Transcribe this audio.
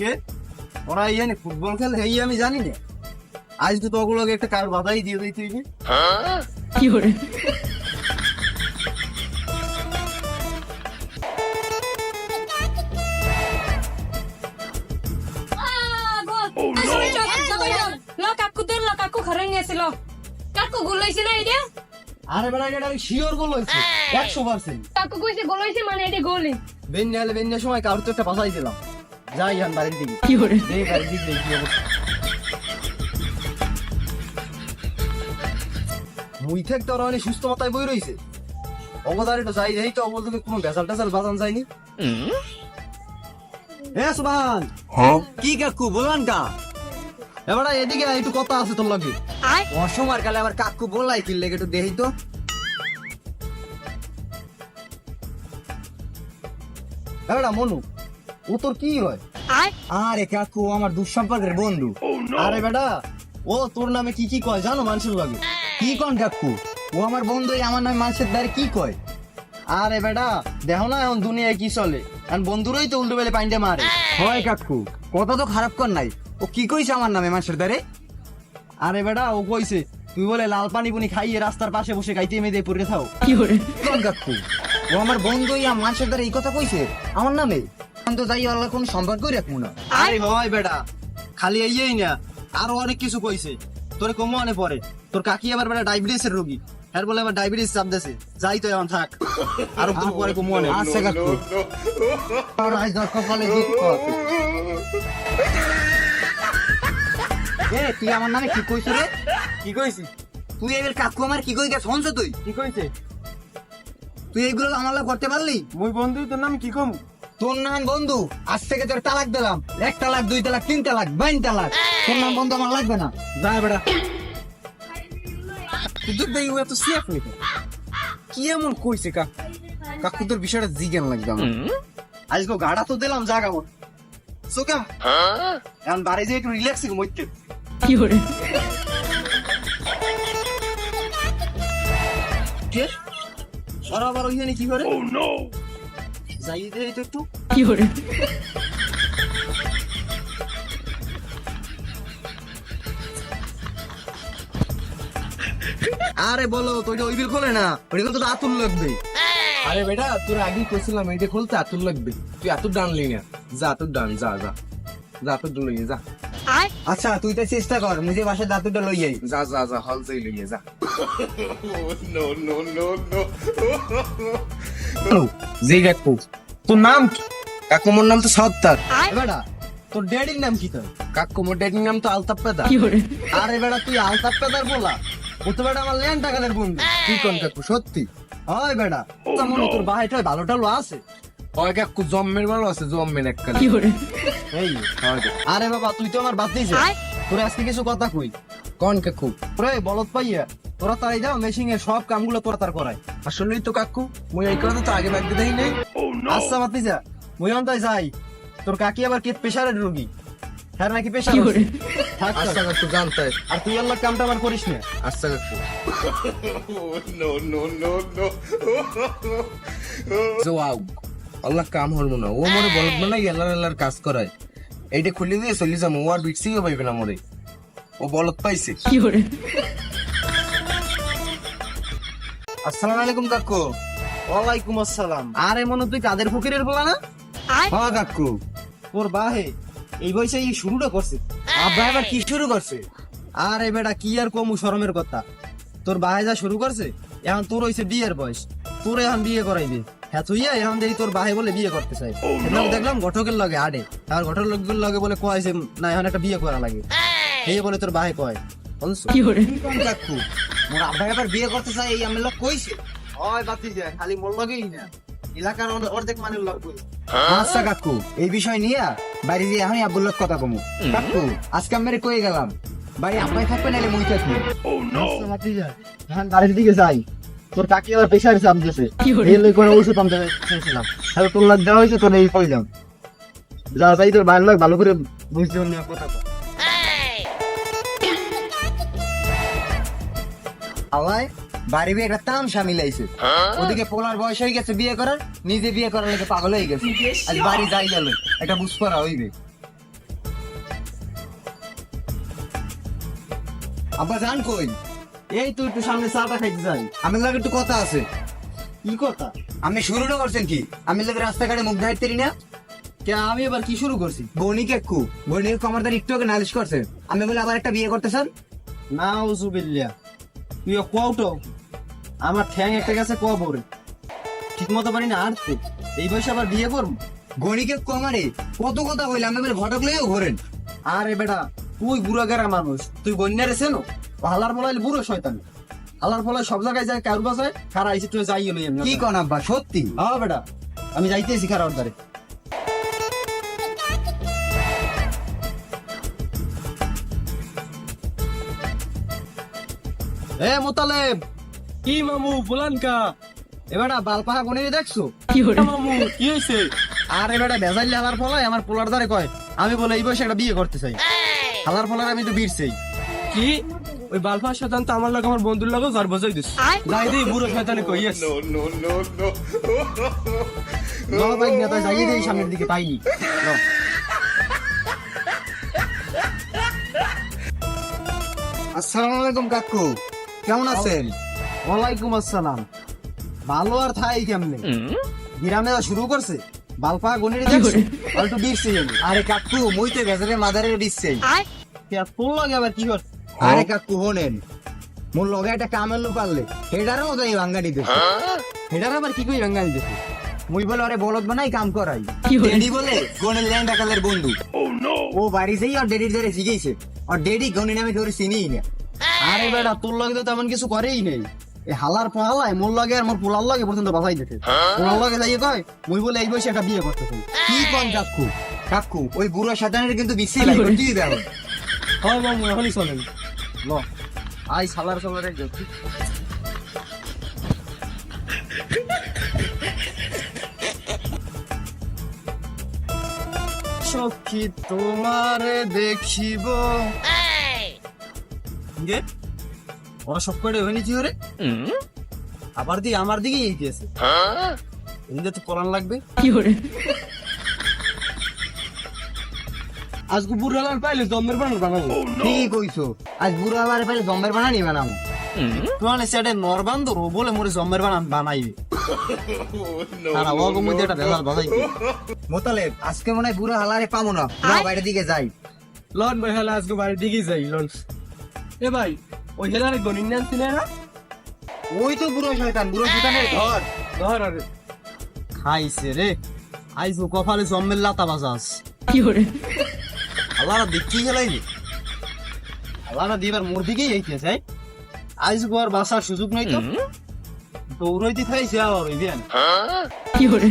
কে ওরা ইয়ে ফুটবল খেলে এই আমি জানি না। আজ তো তোগুলোকে একটা কার বাধাই দিয়ে দিই তুই 有人，কাকু ঘরে নিয়েছিল এটা আরে বেটা এটা শিওর গোল হয়েছে একশো পার্সেন্ট কাকু কইছে গুলাইছে মানে এটা গোলি বেন্যা হলে বেন্যার সময় কারোর তো একটা বাসাই দিলাম। যাই আন বাড়ির দিকে। 有人，দেখ বাড়ির দিকে দেখি কি। মুই থেকে তো ওরা অনেক সুস্থ মাথায় বই রয়েছে অবদারে তো যাই যাই তো অবদারে কোনো ভেসাল টেসাল বাজান যায়নি। হ্যাঁ সুবান! কি কাকু বলবান কা? এবার এদিকে একটু কথা আছে তোর লগে। অসময় কালে আবার কাকু বলাই কি লেগে একটু দেহি তো। এবার মনু ও তোর কি হয়? আরে? কাকু ও আমার দুঃসম্পর্কের বন্ধু। আরে বেটা ও তোর নামে কি কি কয় জানো মানুষের লগে কি কোন কাকু? ও আমার বন্ধু আমার নামে মানুষের দ্বারে কি কয়? আরে বেটা দেখো না এখন দুনিয়ায় কি চলে। কারণ বন্ধুরই তো উল্টো বেলে পাইন্ডে মারে। হয় কাকু কথা তো খারাপ কর নাই। ও কি কইছে আমার নামে মানুষের দ্বারে আরে বেটা ও কইছে তুই বলে লাল পানি পুনি খাইয়ে রাস্তার পাশে বসে খাইতে মেয়ে দিয়ে পড়ে থাও। কি কোন কাকু? ও আমার বন্ধু ইয়া মানুষের দ্বারা এই কথা কইছে? আমার নামে? তো তাই আল্লাহ কোন সম্পর্কই রাখব না। আরে হয় বেটা খালি এই না আরও অনেক কিছু কইছে। তোরে কমো আনে পরে তোর কাকি আবার বেটা ডায়াবেটিসের রোগী। এর বলে আবার ডায়াবেটিস চাপ দেছে যাই তো এখন থাক। আর তোর পরে কমো আনে আচ্ছা কাকু। আর আজ কপালে দুঃখ এ তুই আমার নামে কি কইছ রে? কি কইছি? তুই এবার কাকু আমার কি কই গেছ হনছ তুই? কি কইছে? তুই এইগুলো আমার করতে পারলি? মুই বন্ধু তোর নাম কি কম? তোর নাম বন্ধু আজ থেকে তোর তালাক দিলাম। এক তালাক দুই তালাক তিন তালাক বাইন তালাক। তোর নাম বন্ধু আমার লাগবে না। যা বেটা তুই তো দেখি এত সেফ হইতো কি এমন কইছে কা? কাকু তোর বিষয়টা জিজ্ঞান লাগবে আমার। আজকে গাড়া তো দিলাম জাগা মত। সো কেম এখন বাড়ি যেয়ে একটু রিল্যাক্সিং মইতে 有人，কে? ওরা আবার ওইখানে কি করে? ও নো যাই দে তো একটু। 有人，আরে বলো তো ওই বিল খোলে না। ওইটা তো আতুল লাগবে। আরে বেটা তোর আগে কইছিলাম এটা খুলতে আতুর লাগবে। তুই এত ডানলি না। যা তোর ডান যা যা। যা তোর লইয়ে যা। আচ্ছা তুই তো চেষ্টা কর মুঝে বাসায় দাঁতুটা লই যাই যা যা যা হল যাই লইয়ে যা। নো নো নো নো জি কাকু তোর নাম কি? কাকু মোর নাম তো সত্তার। বেটা তোর ড্যাডির নাম কি তোর? কাকু মোর ড্যাডির নাম তো আলতাপ পেদা 有人，আরে বেটা তুই আলতাপ পেদার বলা। ও তো বেটা আমার ল্যান্ড টাকাদের বন্ধু। কি কোন কাকু সত্যি? হয় বেটা তেমন তোর বাহাইটা ভালো টালো আছে। ওই কাকু জম্মের তোর তোরা তার করাই আসলেই তো কাকু আগে ভাগতে দেই নাই আচ্ছা বাদ দিছা। মুই অন্তাই যাই। তোর কাকি আবার কি প্রেসারের রোগী? হ্যাঁ নাকি পেশা আচ্ছা আর তুই আল্লাহ কামটা আমার করিস না। আচ্ছা আল্লাহ কাম হরমো না। ও মরে বলত না এলার এলার কাজ করায়। এইটা খুলে দিয়ে চলে যাব ও আর বিটসিও পাইবে না মরে। ও বলত পাইছে। 有人，আসসালামু আলাইকুম কাকু। ওয়ালাইকুম আসসালাম। আরে মনে তুই কাদের ফকিরের বলা না? হ্যাঁ কাকু। তোর বাহে এই বয়সে এই শুরুটা করছে। আব্বা এবার কি শুরু করছে? আরে বেটা কি আর কমু শরমের কথা? তোর বাহে যা শুরু করছে এখন তোর হইছে বিয়ের বয়স। তোর এখন বিয়ে করাইবে। হ্যাঁ তুই এখন দেখি তোর বাহে বলে বিয়ে করতে চাই। সেদিন দেখলাম ঘটকের লগে আডে। আর ঘটকের লোকের লগে বলে কয় যে না এখন একটা বিয়ে করা লাগে। এই বলে তোর বাহে কয়। বুঝছ 有人，কাকু? মোর আব্বা এবার বিয়ে করতে চাই এই আমি লোক কইছে? হয় বাতি যায় খালি মোর লগেই না। এলাকার অর্ধেক- অর্ধেক মানুষ কই আচ্ছা কাকু এই বিষয় নিয়ে বাড়ি দিয়ে আমি আব্বুর লোক কথা কমু। কাকু আজকে আমি কই গেলাম বাড়ি থাকবে নাহলে মুই থাকব। আচ্ছা, বাতি যায় এখন বাড়ির দিকে যাই। তোর কাকি আবার প্রেশার চাপ এই লই করে ওষুধ আনতে চেয়েছিলাম তাহলে তোর লাগ দেওয়া হয়েছে তোর এই করলাম যা যাই তোর বাইর লাগ ভালো করে বুঝতে পারলি কথা আলাই বাড়ি বিয়ে একটা তামসা মিলাইছে। হ্যাঁ? ওদিকে পোলার বয়স হয়ে গেছে বিয়ে করার নিজে বিয়ে করার লেগে পাগল হয়ে গেছে। আজ বাড়ি যাই গেল একটা বুঝপরা হইবে। আব্বা জান কই? এই তো একটু সামনে চাটা খাইতে যাই। আমি লাগে একটু কথা আছে। কি কথা? আমি শুরুটা করছেন কি? আমি লাগে রাস্তাঘাটে মুখ দেখাইতে না। কে আমি এবার কি শুরু করছি? বনি কেকু। বনি কেকু আমার দ্বারা একটু আগে নালিশ করছে। আমি বলে আবার একটা বিয়ে করতে স্যার না উজুবিল্লা তুই কোয়াউটো আমার ঠ্যাং একটা গেছে কোয়া পরে ঠিক মতো পারি না আটতে এই বয়সে আবার বিয়ে করব? গনি কেকু আমারে কত কথা কইলে? আমি বলে ঘটক লইও ঘোরেন। আরে বেটা তুই বুড়া গেরা মানুষ। তুই গন্যারে চেনো? হালার ফলাইলে বুড়ো শয়তান। হালার ফলায় সব জায়গায় যায় কারুর বাসায় খারা আইসি তুই যাই এলো এমনি। কি কন আব্বা সত্যি? হ্যাঁ বেটা। আমি যাইতেছি খারা ওর দ্বারে এ মোতালেব! কি মামু বলান কা? এবারটা বালপাহা গনে দেখছ? Fiore, মামু কি হয়েছে আর এবারটা বেজাইলে হালার ফলায় আমার পোলার দ্বারে কয় আমি বলে এই বয়সে একটা বিয়ে করতে চাই। হালার ফলার আমি তো বীরছেই কি? ওই বালফা শয়তান তো আমার লাগে আমার বন্ধুর লাগে ঘর বজাই দিস যাই দি বুড়ো শয়তানে কইয়াস বাবা বাইক নেতা যাইয়ে দেই সামনের দিকে পাইনি। আসসালামু আলাইকুম কাকু। কেমন আছেন? ওয়ালাইকুম আসসালাম। ভালো আর থাই কেমনে? বিরামে শুরু করছে। বালপা গনিরে দেখছ। আর একটু বীরছে আরে কাকু মুই তো বেজারে মাদারের দিচ্ছে। কে তোর লাগে আবার কি কর আরে কাকু হোনেন মোর লগে একটা কামের লোক পারলে হেডারও ওদের ভাঙ্গা দিতে এটার আবার কি কই রাঙ্গাল দিতে মুই বলে আরে বলদ বানাই কাম করাই বলে? ডেডি বলে গনের ল্যান্ড আকালের বন্ধু। ও বাড়ি যেই আর ডেডির ধরে শিখেছে আর ডেডি গনি নামে ধরে চিনিই না। আরে বেটা তোর লাগে তো তেমন কিছু করেই নেই। এই হালার পাহালায় মোর লগে আর মোর পোলার লাগে পর্যন্ত বাজাই দিতে। পোলার লাগে যাইয়ে কয় মুই বলে এই বয়সে একটা বিয়ে করতে চাই। কি কোন কাকু? কাকু ওই বুড়ো সাতানের কিন্তু বিশ্রী লাগবে কি দেখো হ্যাঁ মামু এখনই চলেন ল। আই সালার সালারে যাচ্ছি সখী তোমারে দেখিব? গে ওরা সব করে হয়নি কি হরে আবার দি আমার দিকে এইতেছে এদিকে তো করান লাগবে। Fiore, আজকে বুড়ো লাল পাইলে দমের বানার বানাবো। ঠিকই কইছো। আজ বুড়ো পাইলে জম্মের বানানি বানাবো। তোমার সেটা নরবান্দর বলে মোরে জম্মের বানান বানাইবে। ওগো মধ্যে বাজাইবে মোতালেব আজকে মনে হয় বুড়ো হালারে পাবো না। না বাইরের দিকে যাই। লন ভাই হলে আজকে বাড়ির দিকে যাই লন। এ ভাই ওই হেলারে চিনে না ওই তো বুড়ো শয়তান বুড়ো শয়তানের ঘর। ধর আরে। খাইছে রে। আইসো কপালে জম্মের লাতা বাজাস। Fiore, আল্লাহরা দেখি গেলাইনি আল্লাহরা দিবার মোর দিকেই আইতেছে আইস গোয়ার বাসার সুযোগ নাই তো। দৌড়াইতে থাইছে আর ওই কি Fiore,